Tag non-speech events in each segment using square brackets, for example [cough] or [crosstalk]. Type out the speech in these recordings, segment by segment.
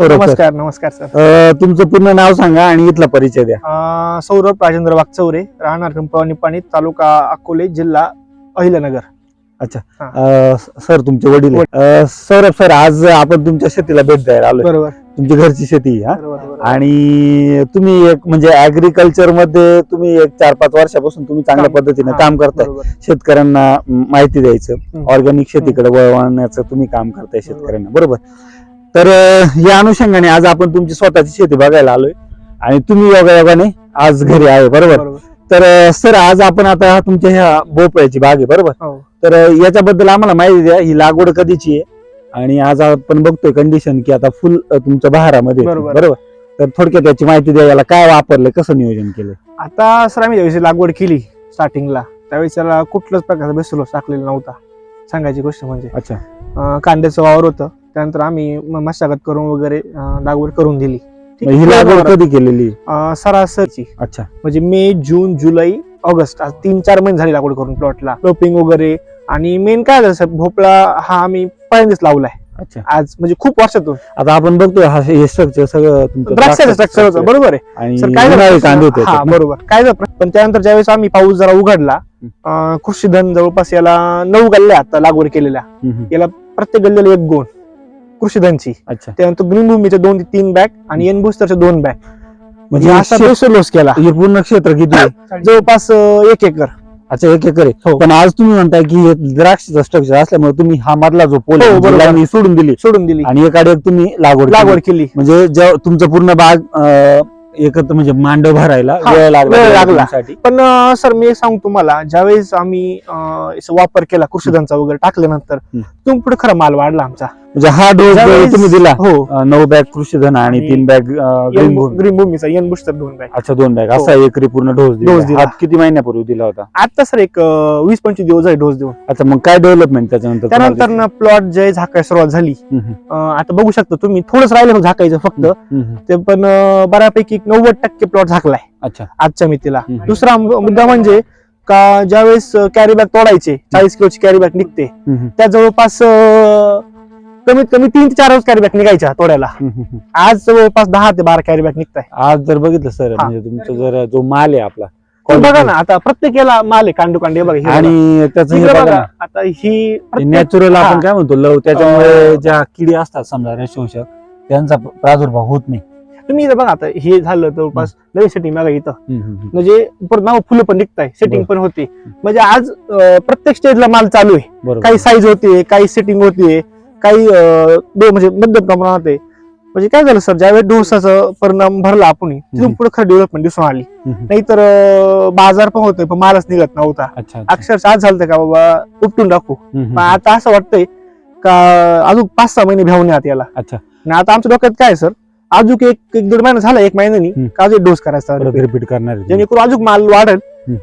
नमस्कार नमस्कार सर. तुमचं पूर्ण नाव सांगा आणि इथला परिचय द्या. सौरभ राजेंद्र वागचौरे राहणार पिंपळा निपाणी तालुका अकोले जिल्हा अहिल्यानगर. अ, सर तुमचे वडील सौरभ सर आज आपण तुमच्या शेतीला भेट द्यायला आलोय. बरोबर. तुमची घरची शेती हा. आणि तुम्ही एक म्हणजे ऍग्रिकल्चरमध्ये तुम्ही एक चार पाच वर्षापासून तुम्ही चांगल्या पद्धतीने काम करताय. शेतकऱ्यांना माहिती द्यायचं. ऑर्गॅनिक शेतीकडे वळवण्याचं तुम्ही काम करताय शेतकऱ्यांना. बरोबर. तर या अनुषंगाने आज आपण तुमची स्वतःची शेती बघायला आलोय आणि तुम्ही योगायोगाने आज घरी आहे बरोबर. तर सर आज आपण आता तुमच्या ह्या भोपळ्याची बाग आहे बरोबर हो. तर याच्याबद्दल आम्हाला माहिती द्या ही लागवड कधीची आहे आणि आज आपण बघतोय कंडिशन की आता फुल तुमच्या बहारामध्ये. बरोबर. बरोबर तर थोडक्यात त्याची माहिती द्या याला काय वापरलं कसं नियोजन केलं आता सर आम्ही ज्यावेळेस लागवड केली स्टार्टिंगला त्यावेळेस त्याला कुठल्याच प्रकारचा बेसलोस टाकलेला नव्हता सांगायची गोष्ट म्हणजे अच्छा कांद्याचं वावर होतं त्यानंतर आम्ही म- मशागत करून वगैरे अं, लागवड करून दिली. ठीक ही. लागवड कधी केलेली? अं, सरासरची. अच्छा. म्हणजे मे जून जुलै ऑगस्ट आज तीन चार महिने झाले लागवड करून प्लॉटला. रोपिंग वगैरे. आणि मेन काय झालं सर भोपळा हा आम्ही पहिल्यांदाच लावलाय. अच्छा. आज म्हणजे खूप वर्षातून. आता आपण बघतोय हा हे स्ट्रक्चर सगळं तुमचं द्राक्षाचं स्ट्रक्चर होतं. बरोबर आहे. आणि सर काय उन्हाळी कांदे होते. हा त्याच्यात ना? बरोबर. काय झालं? पण त्यानंतर ज्यावेळेस आम्ही पाऊस जरा उघडला अं, कृषीधन जवळपास याला नऊ गल्ल्या आता लागवड केलेल्या. हम्म, हम्म. प्रत्येक गल्ल्याला एक गोण. कृषीधनची. अच्छा. त्यानंतर ग्रीन भूमीचे दोन ते तीन बॅग आणि एन बुस्टरचे दोन बॅग म्हणजे असा शे- बेसर लोस केला. हे पूर्ण क्षेत्र किती आहे? [coughs] जवळपास अं, एक एकर. अच्छा एक एकर आहे. हो. पण आज तुम्ही म्हणताय की हे द्राक्षाचं स्ट्रक्चर असल्यामुळे तुम्ही हा मधला जो पोल हो, बरोबर. सोडून दिली. सोडून दिली. आणि एकाडे एक तुम्ही लागवड लागवड लागवड केली. म्हणजे तुमचं पूर्ण बाग अं, एकत्र म्हणजे मांडव भरायला हा, वेळ लागला वेळ लागला. साठी पण सर मी एक सांगतो तुम्हाला ज्यावेळेस आम्ही अं, याचा वापर केला कृषीधनचा वगैरे टाकल्यानंतर हम्म. तुम्ही पुढे खरा माल वाढला आमचा. म्हणजे हा डोस ज्यावेळेस- तुम्ही दिला हो. अं, नऊ बॅग कृषीधन आणि आणि तीन बॅग ग्रीन भूमी ग्रीन भूमीचा बुस्टर दोन बॅग. अच्छा दोन बॅग. हो. असा एकरी पूर्ण डोस दिला. डोस दिला. हा किती महिन्यापूर्वी दिला होता? आता सर एक अं, वीस पंचवीस दिवस झाले डोस देऊन. अच्छा मग काय डेव्हलपमेंट त्याच्यानंतर त्यानंतर ना प्लॉट जे झाकायला सुरुवात झाली? हम्म, अं, आता बघू शकता तुम्ही थोडंच राहिलं झाकायचं फक्त. हम्म, हम्म. ते पण अं, बऱ्यापैकी नव्वद टक्के प्लॉट झाकलाय. अच्छा. आजच्या मितीला. हम्म. दुसरा मु- मुद्दा म्हणजे का ज्यावेळेस कॅरी बॅग तोडायचे चाळीस किलोची कॅरी बॅग निघते हम्म, हम्म, त्या जवळपास अं, कमीत कमी तीन ते चार रोज कॅरी बॅग निघायच्या तोड्याला. आज जवळपास दहा ते बारा कॅरी बॅग निघताय. आज जर बघितलं सर हा. म्हणजे तुमचं जर जो माल आहे आपला बघा ना आता प्रत्येक याला माल आहे कांडू कांडे बघा हे बघा. आणि त्याचं इकडे बघा ना, आता ही प्रत्येक- नॅचरल आपण हा. काय म्हणतो लव त्याच्यामुळे ज्या किडी असतात समजा रेशोषक त्यांचा प्रादुर्भाव होत नाही. तुम्ही इथं बघा आता हे झालं जवळपास नवीन सेटिंग बघा इथं. म्हणजे परत नाव फुलं पण निघताय सेटिंग पण होते. म्हणजे आज अं, प्रत्येक स्टेजला माल चालू आहे. बरोबर. काही साईज होते काही सेटिंग होते काही म्हणजे मध्यम प्रमाणात आहे म्हणजे काय झालं सर ज्यावेळेस डोसाचा परिणाम भरला आपण तिथून. पुढे खरं डेव्हलपमेंट दिसून आली. नाहीतर बाजार पण होतोय पण मालच निघत नव्हता. अक्षरशः आज झालं का बाबा उपटून टाकू आता असं वाटतंय का अजून पाच सहा महिने भ्यावून यात याला आता आमच्या डोक्यात काय सर अजून एक एक दीड महिना झाला एक महिन्यानी. का अजून डोस करायचा रिपीट करणार. जेणेकरून अजून माल वाढेल.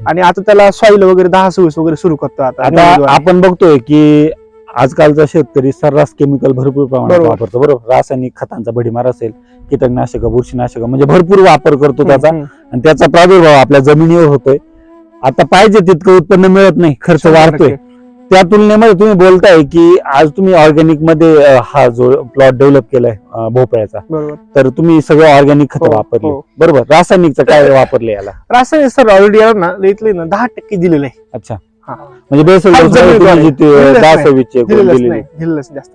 आणि आता त्याला सॉइल वगैरे दहा सव्वीस वगैरे सुरू करतो आता आता आपण बघतोय की आजकालचा शेतकरी सर्रास केमिकल भरपूर प्रमाणात बरोबर. वापरतो बरोबर रासायनिक खतांचा भडीमार असेल कीटकनाशक बुरशीनाशक म्हणजे भरपूर वापर करतो त्याचा हम्म, हम्म. आणि त्याचा प्रादुर्भाव आपल्या जमिनीवर होतोय आता पाहिजे तितकं उत्पन्न मिळत नाही खर्च वाढतोय. त्या तुलनेमध्ये तुम्ही बोलताय की आज तुम्ही ऑर्गॅनिकमध्ये अं, हा जो प्लॉट डेव्हलप केलाय अं, भोपळ्याचा बरोबर तर तुम्ही सगळं ऑर्गॅनिक खत हो, वापरले हो. बरोबर रासायनिकचं काय [laughs] वापरले याला रासायनिक सर ऑलरेडी ना इथले ना दहा टक्के दिलेलं आहे अच्छा. म्हणजे बेसल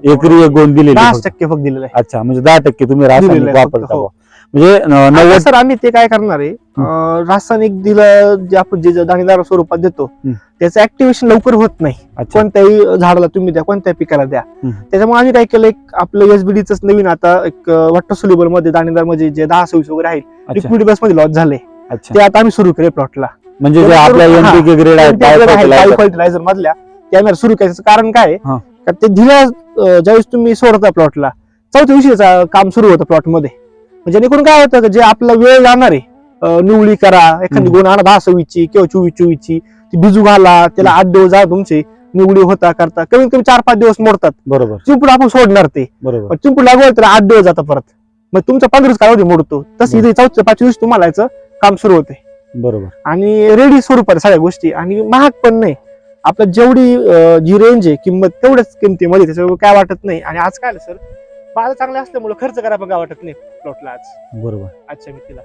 एकरी एक गोंद दिलेली दहा फक्त. टक्के फक्त दिलेलं आहे. अच्छा म्हणजे दहा टक्के तुम्ही रासायनिक वापरता हो. म्हणजे नव्वद सर आम्ही ते काय करणार आहे? अं, रासायनिक दिलं जे आपण जे जे दाणेदार स्वरूपात देतो हम्म. त्याचं ऍक्टिव्हेशन लवकर होत नाही. अच्छा. कोणत्याही झाडाला तुम्ही द्या कोणत्याही पिकाला द्या. हम्म. त्याच्यामुळे आम्ही काय केलं एक आपलं एसबीडीच नवीन आता एक वॉटर सोल्युबलमध्ये दाणेदारमध्ये जे दहा सव्वीस वगैरे आहेत अच्छा. लिक्विड बेस मध्ये लॉस झाले अच्छा. ते आता आम्ही सुरू केले प्लॉटला म्हणजे जे आपल्या हा. एनपीके ग्रेड आहे. फर्टिलायझर मधल्या आम्ही सुरू करायचं कारण काय आहे? हा. का ते दिल्या अं, ज्यावेळेस तुम्ही सोडता प्लॉटला चौथ्या दिवशीचा काम सुरू होतं प्लॉटमध्ये म्हणजे जेणेकरून काय होतं का जे आपला वेळ जाणार आहे अं, निवळी करा एखादी हम्म. गुण आणा दहा सव्वीसची किंवा चोवीस चोवीसची ती भिजू घाला त्याला आठ दिवस जा तुमचे निवडी होता करता कमीत कमी चार पाच दिवस मोडतात बरोबर चिंपूड आपण सोडणार ते बरोबर पण चिंपूड लागवड त्याला आठ दिवस जातात परत मग तुमचा पंधरा दिवस कालावधी मोडतो तसं इथे चौथ्या पाचव्या दिवशी तुम्हाला याचं काम सुरू होते बरोबर. आणि रेडी स्वरूपात सगळ्या गोष्टी. आणि महाग पण नाही. आपल्या जेवढी अं, जी रेंज आहे किंमत तेवढ्याच किमतीमध्ये त्याच्यामुळे काय वाटत नाही. आणि आज काय सर पाळा चांगले असल्यामुळे खर्च करा पण काय वाटत नाही प्लॉटला आज. बरोबर. आजच्या मितीला.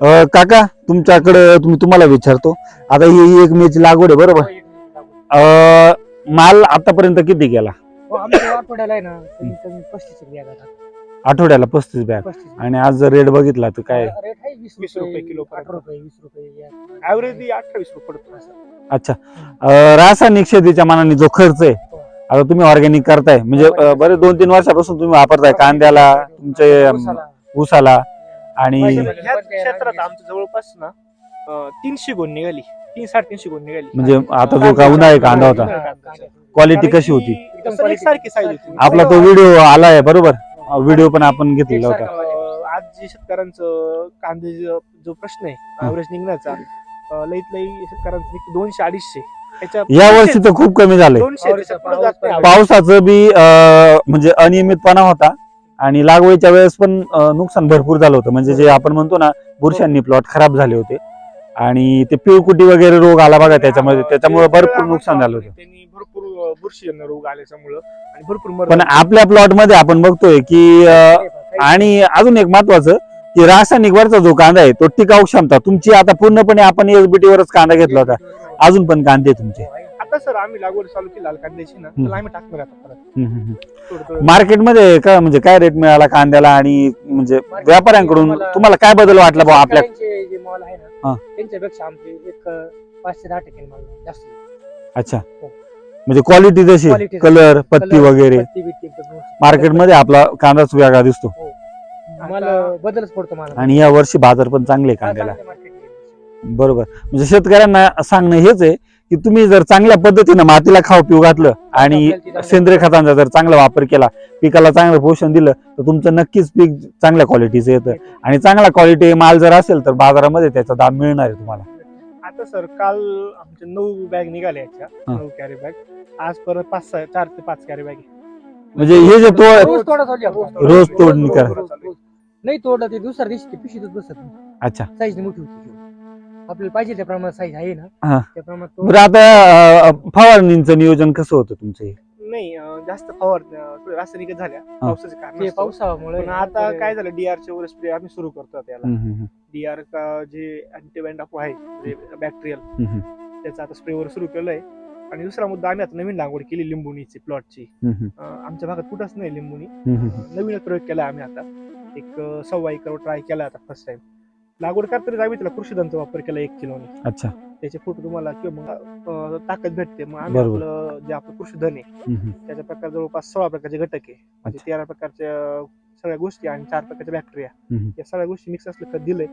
अं, काका तुमच्याकडे तुम्ही तुम्हाला विचारतो. आता ही ही एक मेची लागवड आहे बरोबर? अं, माल आतापर्यंत किती गेला? हो, आमच्या आठवड्याला आहे ना कमीत कमी पस्तीस रुपये जातात आठवड्याला पस्तीस बॅग. पस्तीस आणि आज जर रेट बघितला तर काय? रेट वीस वीस रुपये किलो अठरा रुपये वीस रुपये ऍव्हरेज अठ्ठावीस रुपये पडतो असं. अच्छा. अं, रासायनिक शेतीच्या मानाने जो खर्च आहे आता तुम्ही ऑर्गॅनिक करताय म्हणजे अं, बरेच दोन तीन वर्षापासून तुम्ही वापरताय कांद्याला तुमचे अं, ऊसाला. ऊसाला आणि ह्या क्षेत्रात आमचं जवळपास ना अं, तीनशे गुण निघाली. तीन साडेतीनशे गुण निघाली. म्हणजे आता जो का उन्हाळी कांदा होता. क्वालिटी कारण कशी होती? एकदम एकसारखी साईज होती. आपला तो व्हिडिओ आलाय बरोबर? व्हिडिओ पण आपण घेतलेला होता. जे शेतकऱ्यांचं कांदे जो प्रश्न आहे ऍव्हरेज निघण्याचा लईत लई शेतकऱ्यांचं दोनशे अडीचशे. या वर्षी तर खूप कमी झालंय. पावसाचं बी म्हणजे अनियमितपणा होता आणि लागवडीच्या वेळेस पण नुकसान भरपूर झालं होतं. म्हणजे जे आपण म्हणतो ना बुरशांनी प्लॉट खराब झाले होते. आणि ते पिळकुटी वगैरे रोग आला बघा त्याच्यामध्ये. त्याच्यामुळे भरपूर नुकसान झालं होतं. त्यांनी भरपूर बुरशीजन्य रोग आल्याच्यामुळं आणि भरपूर पण आपल्या प्लॉटमध्ये आपण बघतोय की आणि अजून एक महत्वाचं की रासायनिक वरचा जो कांदा आहे तो टिकाऊ क्षमता तुमची आता पूर्णपणे आपण एसबीटी वरच कांदा घेतला होता अजून पण कांदे तुमचे आता सर आम्ही लागवड चालू केली लाल कांद्याची ना. त्याला आम्ही टाकणार आता परत. थोडं थोडं. मार्केटमध्ये काय म्हणजे काय रेट मिळाला कांद्याला आणि म्हणजे व्यापाऱ्यांकडून तुम्हाला काय बदल वाटला भाऊ आपल्या शेतकऱ्यांचे जे माल आहे हा. ना त्यांच्यापेक्षा आमचे एक अं, पाच ते दहा टक्के माल जास्त अच्छा हो. म्हणजे क्वालिटी जशी Quality जशी. कलर पत्ती वगैरे. मार्केटमध्ये आपला कांदाच वेगळा दिसतो माल बदलच पडतो माल आणि या वर्षी बाजार पण चांगले कांद्याला. बरोबर म्हणजे शेतकऱ्यांना सांगणं हेच आहे की तुम्ही जर चांगल्या पद्धतीनं मातीला खाऊ पिऊ घातलं आणि सेंद्रिय खतांचा जर चांगला वापर केला पिकाला चांगलं पोषण दिलं तर तुमचं नक्कीच पीक चांगल्या क्वालिटीचं येतं आणि चांगला क्वालिटी माल जर असेल तर बाजारामध्ये त्याचा दाम मिळणार आहे तुम्हाला आता सर काल आमचे नऊ बॅग निघाल्या याच्या हा. नऊ कॅरी बॅग आज परत पाच सहा चार ते पाच कॅरी बॅग म्हणजे हे जे तो रोज. रोज तोडणी करा. नाही तोडलं ते दुसऱ्या दिवशी ते पिशीतच बसत नाही. अच्छा. साईज मोठी होती आपल्याला पाहिजे त्या प्रमाणात साईज आहे हा. ना त्या प्रमाणात तो- बरं आता अं, फवारणींचं नियोजन कसं होतं तुमचं हे? नाही अं, जास्त फवार थोडे रासायनिक झाल्या. पावसाचे कारण ते. पावसामुळे पण आता काय झालं डीआरचे वर स्प्रे आम्ही सुरू करतो त्याला हम्म, हम्म, डीआर का जे अँटीबायोटिक आहे बॅक्टेरियल हम्म, हम्म, त्याचा आता स्प्रेवर सुरू केलंय. आणि दुसरा मुद्दा आम्ही आता नवीन लागवड केली लिंबुनीची प्लॉटची हम्म, हम्म, आमच्या भागात कुठंच नाही लिंबुनी हम्म, हम्म. नवीनच प्रयोग केला आम्ही आता. एक सव्वा एकर ट्राय केला आता फर्स्ट टाइम लागवड करताना आम्ही त्याला कृषीधनचा वापर केला एक किलोने अच्छा त्याचे फोटो तुम्हाला किंवा मग ताकद भेटते मग आम्ही बरोबर. आपलं जे आपलं कृषीधन आहे हम्म. त्याच्या प्रकार जवळपास सोळा प्रकारचे घटक आहे म्हणजे अच्छा. तेरा प्रकारच्या सगळ्या गोष्टी आणि चार प्रकारच्या बॅक्टेरिया हम्म. या सगळ्या गोष्टी मिक्स असलं खत दिलंय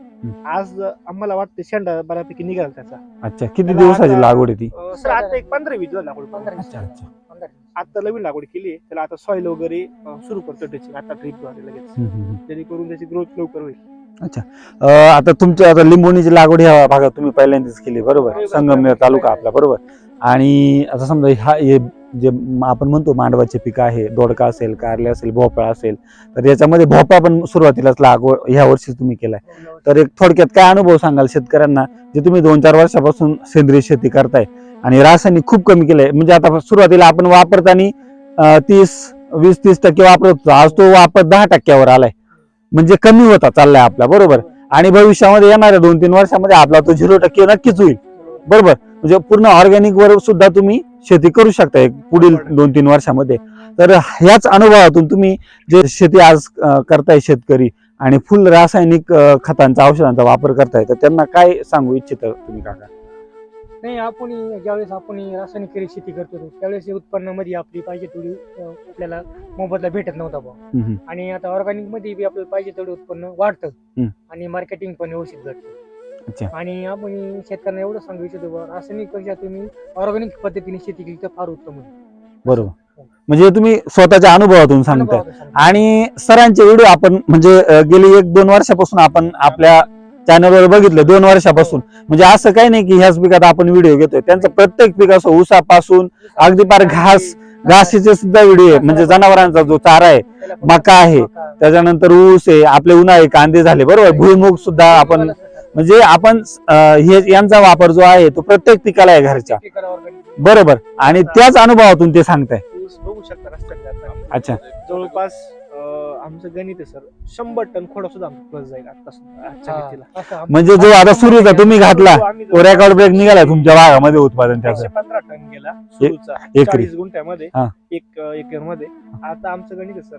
आज आम्हाला वाटतं शेंडा बऱ्यापैकी निघाला त्याचा अच्छा किती त्याला दिवसाची आता- लागवड आहे ती अं, सर आता एक पंधरा वीस दिवस लागवड पंधरा करू. अच्छा अच्छा पंधरा दिवस. आता नवीन लागवड केली आहे. त्याला आता सॉइल वगैरे सुरू करतो त्याची. आता ट्रीपद्वारे लगेच. जेणेकरून त्याची ग्रोथ लवकर होईल. अं, आता तुमच्या आता लिंबोणीची लागवड ह्या भागात तुम्ही पहिल्यांदाच केली बरोबर? हो, संगमनेर तालुका आपला बरोबर? आणि आता समजा हा हे जे म- आपण म्हणतो मांडवाचे पीक आहे दोडका असेल कारले असेल भोपळा असेल तर याच्यामध्ये भोपळा पण सुरुवातीलाच लागवड ह्या वर्षी तुम्ही केलाय. तर एक थोडक्यात काय अनुभव सांगाल शेतकऱ्यांना जे तुम्ही दोन चार वर्षापासून सेंद्रिय शेती करताय? आणि रासायनिक खूप कमी केलंय. म्हणजे आता सुरुवातीला आपण वापरताना तीस वीस तीस टक्के वापरत होतो. आज तो वापर दहा टक्क्यावर आलाय. म्हणजे कमी होता चाललाय आपला. बरोबर? आणि भविष्यामध्ये येणाऱ्या दोन तीन वर्षामध्ये आपला तो झिरो टक्के नक्कीच होईल. बरोबर? म्हणजे पूर्ण ऑर्गॅनिक वर सुद्धा तुम्ही शेती करू शकता पुढील दोन तीन वर्षामध्ये. तर ह्याच अनुभवातून तुम्ही जे शेती आज करताय शेतकरी आणि फुल रासायनिक खतांचा औषधांचा वापर करताय तर त्यांना काय सांगू इच्छित तुम्ही काका? नाही आपण ज्यावेळेस आपण रासायनिक शेती करत त्यावेळेस उत्पन्नामध्ये आपली पाहिजे तेवढी अं, आपल्याला मोबदला भेटत नव्हता हम्म, हम्म. आणि आता ऑर्गॅनिकमध्ये बी आपल्याला पाहिजे तेवढं उत्पन्न वाढतं. हम्म. आणि मार्केटिंग पण व्यवस्थित घडतं. अच्छा. आणि आपण शेतकऱ्यांना एवढं सांगू इच्छितो बुवा रासायनिकपेक्षा तुम्ही ऑर्गॅनिक पद्धतीने शेती केली तर फार उत्तम होईल. बरोबर. म्हणजे तुम्ही स्वतःच्या अनुभवातून सांगताय. अनुभवातून सांगतो. आणि सरांचे व्हिडिओ आपण म्हणजे अं, गेली एक दोन वर्षापासून आपण आपल्या चॅनलवर बघितलं दोन वर्षापासून. म्हणजे असं काही नाही की ह्याच पिकात आपण व्हिडिओ घेतोय. त्यांचं प्रत्येक पीक असं ऊसापासून अगदी पार घास घासीचे सुद्धा व्हिडिओ आहे. म्हणजे जनावरांचा जो चारा आहे मका आहे. त्याच्यानंतर ऊस आहे आपले उन्हाळे कांदे झाले बरोबर? भुईमुग सुद्धा आपण म्हणजे आपण हे यांचा वापर जो आहे तो प्रत्येक पिकाला आहे घरच्या. बरोबर? आणि त्याच अनुभवातून ते सांगताय. अच्छा. जवळपास आमचं गणित आहे सर. शंभर टन खोडा सुद्धा आमचा प्लस जाईल आता सुद्धा आजच्या हा, गणितीला असं आम- म्हणजे जो आता सुरूचा तुम्ही घातला आम्ही तो रेकॉर्ड ब्रेक निघाला तुमच्या भागामध्ये उत्पादन एकशे त्याचं पंधरा टन गेला सुरूचा एकरी. चाळीस गुंठ्यामध्ये हा. एक एकरमध्ये आता आमचं गणित आहे सर.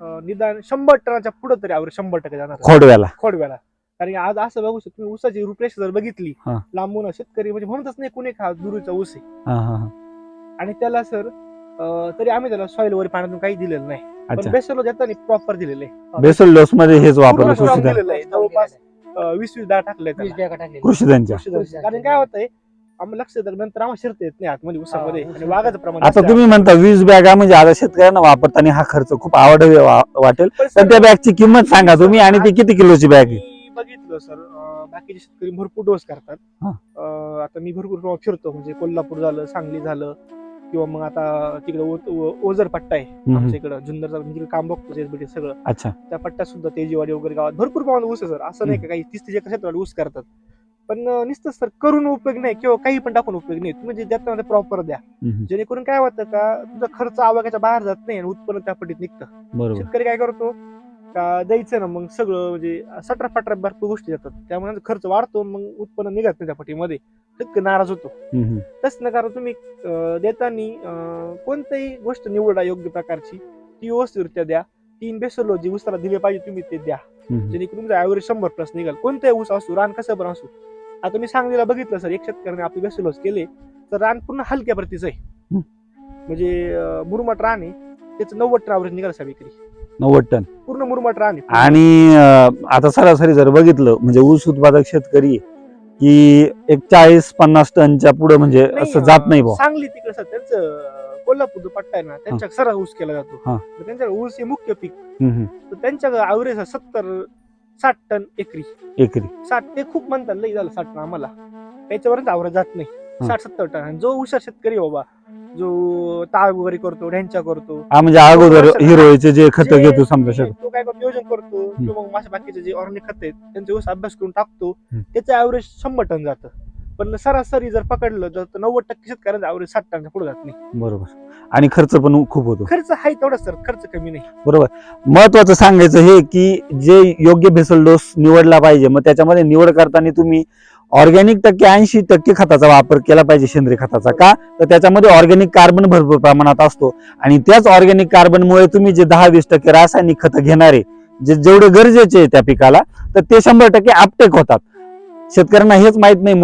अं, निदान शंभर टनाच्या पुढे तरी आवर शंभर टक्के जाणार आहे. खोडव्याला. खोडव्याला. कारण की आज असं बघू शकतो तुम्ही ऊसाची रूपरेषा जर बघितली हा. लांबून शेतकरी म्हणजे म्हणतच नाही कुणी खा दुरीचा ऊस आहे. हा हा हा. आणि त्याला सर तरी आम्ही त्याला सॉइल वर पाण्यातून काही दिलेलं नाही. पण अच्छा. बेसलो देताना प्रॉपर दिलेलं. आहे बेसल डोस मध्ये हेच वापरलं पूर्ण strong कृषीधन दिलेलं आहे. जवळपास अं, वीस वीस दाळ टाकलंय वीस त्याला. बॅगा टाकलेल्या. कृषीधनच्या. कृषीधन. कारण काय होतंय आम्हाला लक्ष देतं नंतर आम्हाला शिरता येत नाही आतमध्ये ऊसामध्ये हा, आणि वाघाचं प्रमाण आता तुम्ही म्हणता वीस बॅगा म्हणजे आता शेतकऱ्यांना वापरताना हा खर्च खूप आवड वाटेल. तर त्या बॅगची किंमत सांगा तुम्ही आणि ती किती किलोची बॅग आहे? मी बघितलं सर अं, बाकीचे शेतकरी भरपूर डोस करतात. हा. अं, आता मी भरपूर फिरतो म्हणजे कोल्हापूर झालं सांगली झालं किंवा मग आता तिकडे ओझर पट्टा आहे. आमच्या इकडं जुन्नरचा मी तिकडे काम बघतो एसबीटी सगळं. अच्छा. त्या पट्ट्यात सुद्धा तेजीवाडी वगैरे गावात भरपूर प्रमाणात ऊस आहे सर. असं नाही का काही तीस तीस एकर ऊस करतात. पण नुसतं सर करून उपयोग नाही किंवा काही पण टाकून उपयोग नाही. तुम्ही जे ते प्रॉपर द्या. जेणेकरून काय होतं का तुझा खर्च आवाक्याच्या बाहेर जात नाही आणि उत्पन्न त्या पटीत निघतं. शेतकरी काय करतो का द्यायचं ना मग सगळं म्हणजे सटरा फटरा भरपूर गोष्टी येतात त्यामुळे खर्च वाढतो मग उत्पन्न निघत नाही त्या पटीमध्ये. शेतकरी नाराज होतो. हम्म. तसं न कारण तुम्ही अं, देतानी अं, कोणतीही गोष्ट निवडा योग्य प्रकारची ती व्यवस्थितरित्या द्या. तीन बेसलो जी ऊसाला दिले पाहिजे तुम्ही ते द्या. हम्म. जेणेकरून तुमचा ऍव्हरेज शंभर प्लस निघाल. कोणताही ऊस असू रान कसं पण असू. आता मी सांगलीला बघितलं सर एक शेतकऱ्याने आपले बेसलोस केले. तर रान पूर्ण हलक्या प्रतीचं आहे. हम्म. म्हणजे अं, मुरमाट रान आहे. त्याचं नव्वद टन ऍव्हरेज निघाल साहेब एकरी नव्वद टन. पूर्ण मुरमाट आहे. आणि अं, आता सरासरी जर बघितलं म्हणजे ऊस उत्पादक शेतकरी की एक चाळीस पन्नास टनच्या पुढे म्हणजे नाही, असं जात नाही अं, भाऊ सांगली तिकडे सर त्यांचं कोल्हापूर जो पट्टा आहे ना त्यांच्या सरा ऊस केला जातो. हा. तर त्यांच्या ऊस हे मुख्य पीक. हम्म, हम्म. तर त्यांच्या ऍव्हरेज सत्तर साठ टन एकरी. एकरी. साठ ते खूप म्हणतात लई झालं साठ टन आम्हाला. त्याच्यावरच आवरत जात नाही. साठ सत्तर टन. आणि जो हुशार शेतकरी आहे बाबा जो ताग वगैरे करतो ढ्यांच्या करतो. हा म्हणजे अगोदर हिरोईचे जे खत जे- घेतो समजा तो काय करतो नियोजन करतो मग माझ्या बाकीचे जे ऑर्गॅनिक खत आहेत त्यांचे ऊस अभ्यास करून टाकतो. हम्म. त्याचं ऍव्हरेज शंभर टन जातं. पण सरासरी जर पकडलं तर नव्वद टक्के शेतकऱ्यांचं ऍव्हरेज साठ टनच्या पुढे जात नाही. बरोबर. आणि खर्च पण खूप होतो. खर्च आहे तेवढा सर. खर्च कमी नाही. महत्वाचं सांगायचं हे की जे योग्य भेसल डोस निवडला पाहिजे मग त्याच्यामध्ये निवड करताना तुम्ही ऑर्गॅनिक टक्के ऐंशी टक्के खताचा वापर केला पाहिजे सेंद्रिय खताचा का? तर त्याच्यामध्ये ऑर्गॅनिक कार्बन भरपूर प्रमाणात असतो. आणि त्याच ऑर्गॅनिक कार्बनमुळे तुम्ही जे दहा वीस टक्के रासायनिक खतं घेणारे जे जेवढे गरजेचे आहे त्या पिकाला तर ते शंभर टक्के आपटेक होतात. शेतकऱ्यांना हेच माहीत नाही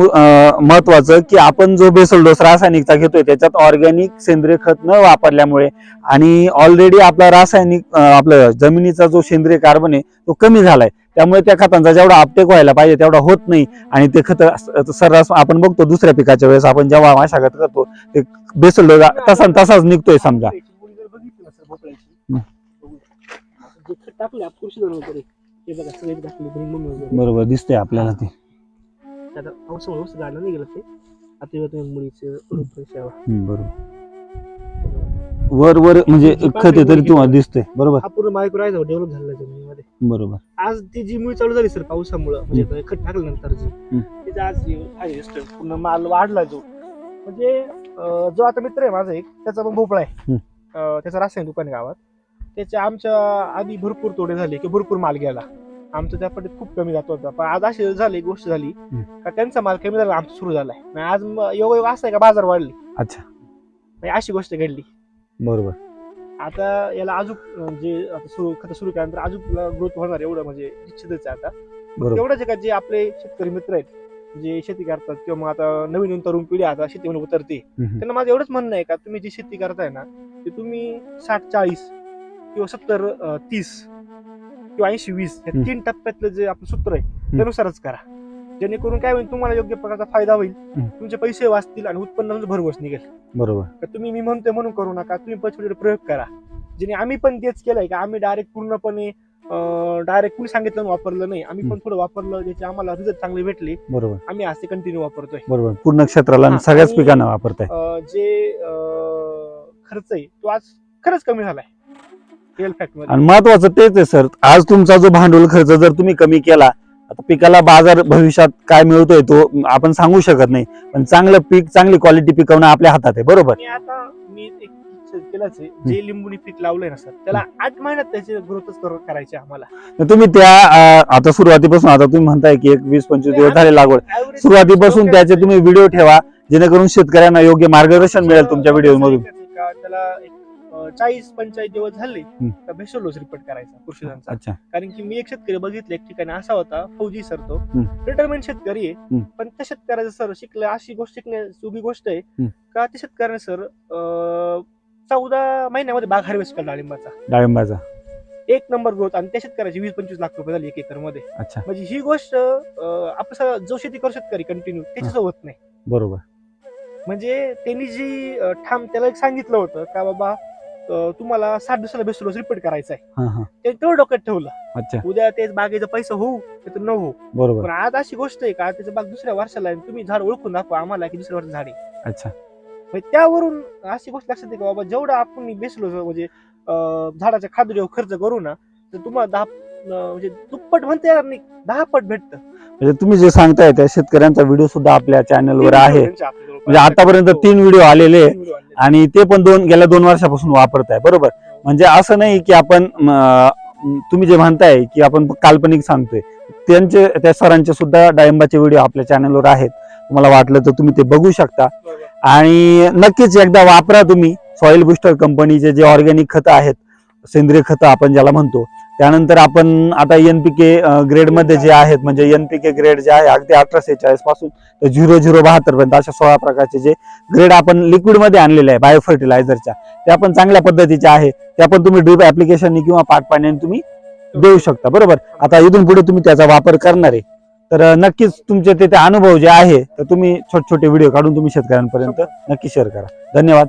महत्वाचं की आपण जो बेसल डोस रासायनिकचा घेतोय त्याच्यात ऑर्गॅनिक सेंद्रिय खत न वापरल्यामुळे आणि ऑलरेडी आपला रासायनिक आपलं जमिनीचा जो सेंद्रिय कार्बन आहे तो कमी झालाय. त्यामुळे त्या खतांचा जेवढा अपटेक व्हायला पाहिजे तेवढा होत नाही. आणि ते खत सर्रास आपण बघतो दुसऱ्या पिकाच्या वेळेस आपण जेव्हा मशागत करतो ते बेसल तसा तसाच निघतोय समजा. बरोबर दिसतंय आपल्याला ते. बरोबर. वर वर म्हणजे खत आहे तरी तुम्हाला दिसतंय. बरोबर? हा पूर्ण मायक्रो डेव्हलप झालेला जमिनीमध्ये बरोबर. आज ती जी मुळी चालू झाली सर पावसामुळं म्हणजे खत टाकल्यानंतर जी आज जी आहे दिसतोय पूर्ण माल वाढला जो. म्हणजे अं, जो आता मित्र आहे माझा एक त्याचा पण भोपळा आहे. हम्म. अं, त्याचं रासायनिक दुकान आहे गावात. त्याच्या आमच्या आधी भरपूर तोडे झाले की भरपूर माल गेला. आमचं त्या पटीत खूप कमी जात होता. पण आज अशी झाली गोष्ट झाली का त्यांचा माल कमी झाला आमचा सुरू झालाय. आणि आज म- योग योग असं आहे का बाजार वाढले? अच्छा. म्हणजे अशी गोष्ट घडली. बरोबर. आता याला अजून जे आता सुरू खतं सुरू केल्यानंतर अजून ग्रोथ होणार एवढं म्हणजे निश्चितच आहे आता. तेवढंच आहे का जे आपले शेतकरी मित्र आहेत जे शेती करतात किंवा मग आता नवीन तरुण पिढी आता शेतीमध्ये उतरते. त्यांना माझं एवढंच म्हणणं आहे का तुम्ही जी शेती करताय ना ते तुम्ही साठ चाळीस किंवा सत्तर तीस किंवा ऐंशी वीस या. तीन टप्प्यातलं जे आपलं सूत्र आहे त्यानुसारच करा. जेणेकरून काय होईल तुम्हाला योग्य प्रकारचा फायदा होईल. तुमचे पैसे वाचतील आणि उत्पन्न भरघोस निघेल. बरोबर. का तुम्ही मी म्हणतोय म्हणून करू नका. तुम्ही छोटे प्रयोग करा. जेणे आम्ही पण तेच केलंय का? आम्ही डायरेक्ट पूर्णपणे डायरेक्ट कुणी सांगितलं वापरलं नाही. आम्ही पण थोडं वापरलं ज्याचे आम्हाला रिझल्ट चांगले भेटले. बरोबर. आम्ही असे कंटिन्यू वापरतोय. बरोबर. पूर्ण क्षेत्राला सगळ्याच पिकांना वापरताय. जे खर्च आहे तो आज खरंच कमी झालाय. आणि महत्वाचं तेच आहे सर. आज तुमचा जो भांडवल खर्च जर तुम्ही कमी केला आता पिकाला बाजार भविष्यात काय मिळतोय तो आपण सांगू शकत नाही. पण चांगलं पीक चांगली क्वालिटी पिकवणं आपल्या हातात आहे बरोबर? आणि आता मी एक केलंच आहे जे लिंबूनी पीक लावलंय ना सर त्याला आठ महिन्यात त्याची ग्रोथच करायची आम्हाला. तर तुम्ही त्या अं, आता सुरुवातीपासून आता तुम्ही म्हणताय की एक वीस पंचवीस दिवस झाले लागवड. Average सुरुवातीपासून त्याचे तुम्ही व्हिडिओ ठेवा जेणेकरून शेतकऱ्यांना योग्य मार्गदर्शन मिळेल तुमच्या व्हिडिओ मधून. का त्याला एक चाळीस पंचाळीस दिवस झाले. तर भेसोलोस रिपोर्ट करायचा कृषीदांचा अच्छा. कारण की मी एक शेतकरी बघितलं एक ठिकाणी असा होता फौजी सर तो. रिटायरमेंट शेतकरी आहे. पण त्या शेतकऱ्याचं सर शिकलं अशी गोष्ट शिकण्याची उभी गोष्ट आहे. का त्या शेतकऱ्याने सर चौदा महिन्यामध्ये बाग हार्वेस्ट केला डाळिंबाचा. डाळिंबाचा. एक नंबर ग्रोथ आणि त्या शेतकऱ्याची वीस पंचवीस लाख रुपये झाली एक एकरमध्ये अच्छा. म्हणजे ही गोष्ट सगळं जो शेती करू शेतकरी कंटिन्यू त्याच्याच होत नाही. बरोबर. म्हणजे त्यांनी जी ठाम त्याला एक सांगितलं होतं का बाबा अं, तुम्हाला साठ दिवसाला बेसलोस रिपीट करायचा आहे हा हा. ते तेवढं डोक्यात ठेवलं. अच्छा. उद्या तेच बागेचा पैसा होऊ तर न होऊ. बरोबर. पण आज अशी गोष्ट आहे का त्याचं बाग दुसऱ्या वर्षाला आहे. तुम्ही झाड ओळखून दाखवा आम्हाला की दुसऱ्या वर्ष झाड आहे. अच्छा. म्हणजे त्यावरून अशी गोष्ट लक्षात येते का बाबा जेवढं आपण बेसलो म्हणजे अं, झाडाच्या खाद्य खर्च करू ना तर तुम्हाला दहा अं, म्हणजे दुप्पट म्हणता येणार नाही दहा पट भेटतं. म्हणजे तुम्ही जे सांगताय त्या शेतकऱ्यांचा व्हिडिओ सुद्धा आपल्या चॅनलवर आहे. त्यांच्या. म्हणजे आतापर्यंत तीन व्हिडिओ आलेले आहे. आणि ते पण दोन गेल्या दोन वर्षापासून वापरताय बरोबर? म्हणजे असं नाही की आपण तुम्ही जे म्हणताय की आपण काल्पनिक सांगतोय त्यांचे त्या सरांचे सुद्धा डाळिंबाचे व्हिडिओ आपल्या चॅनलवर आहेत. तुम्हाला वाटलं तर तुम्ही ते बघू शकता. आणि नक्कीच एकदा वापरा तुम्ही. सॉइल बुस्टर कंपनीचे जे ऑर्गॅनिक खतं आहेत सेंद्रिय खतं आपण ज्याला म्हणतो त्यानंतर आपण आता एनपीके ग्रेडमध्ये जे आहेत म्हणजे एनपीके ग्रेड जे आहे अगदी अठराशे चाळीसपासून तर झिरो झिरो बहात्तर पर्यंत अशा सोळा प्रकारचे जे ग्रेड आपण लिक्विडमध्ये आणलेले आहे बायो फर्टिलायझरच्या त्या पण चांगल्या पद्धतीच्या आहे. त्या पण तुम्ही ड्रीप ऍप्लिकेशन किंवा पाठ पाण्याने तुम्ही देऊ शकता बरोबर? आता इथून पुढे तुम्ही त्याचा वापर करणार आहे. तर नक्कीच तुमचे ते ते अनुभव जे आहे तर तुम्ही छोटे छोटे व्हिडिओ काढून तुम्ही शेतकऱ्यांपर्यंत नक्की शेअर करा. धन्यवाद.